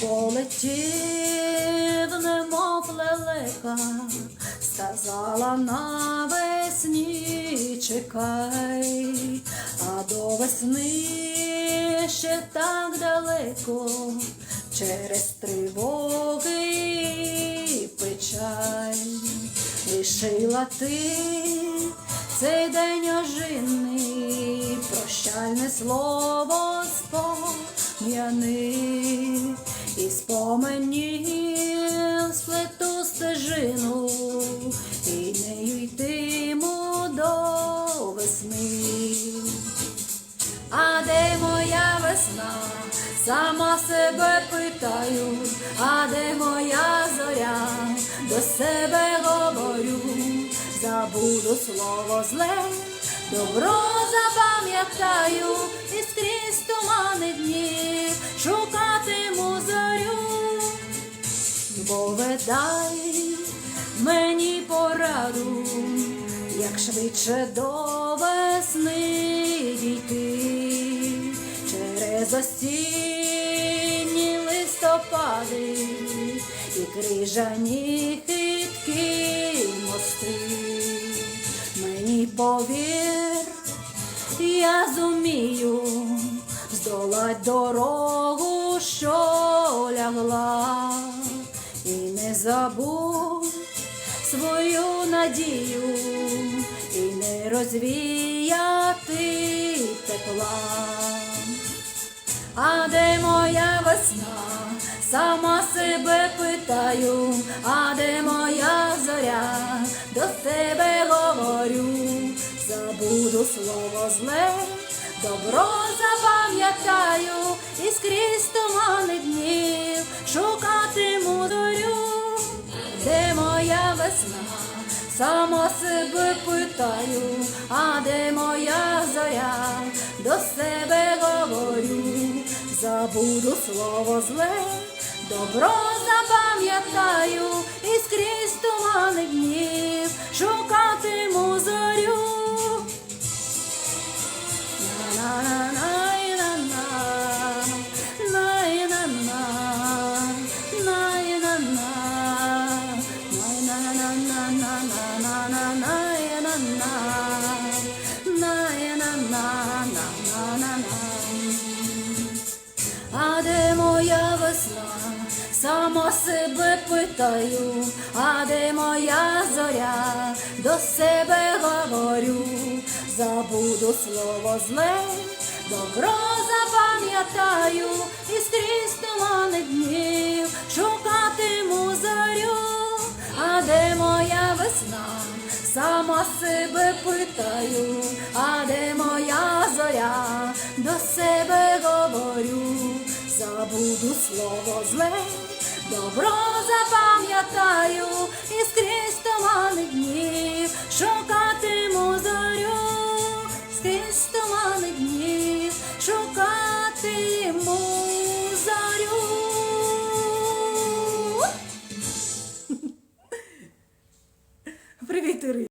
полетів, немов лелека, сказала навесні чекай, а до весни ще так далеко, через тривоги і печаль. Рішила ти цей день ожинний, прощальне слово спом'яни, і споменів сплету стежину, і нею йтиму до весни. А де моя весна? Сама себе питаю, а де моя зоря? До себе говорю, забуду слово зле, добро запам'ятаю і скрізь тумани дай мені пораду, як швидше до весни дійти через осінні листопади і крижані хиткі мости. Мені повір, я зумію здолать дорогу, що лягла, не забудь свою надію, і не розвіяти тепла. А де моя весна? Сама себе питаю, а де моя зоря? До тебе говорю, забуду слово зле, добро запам'ятаю і скрізь тумани днів шукатиму зорю. Весна? Сама себе питаю, а де моя зоря? До себе говорю, забуду слово зле, добро запам'ятаю і скрізь тумани днів моя весна? Сама себе питаю, а де моя зоря? До себе говорю, забуду слово зле, добро запам'ятаю і скрізь тумани днів шукатиму зорю. А де моя весна? Сама себе питаю, забуду слово зле, добро запам'ятаю і скрізь тумани днів шукатиму зорю.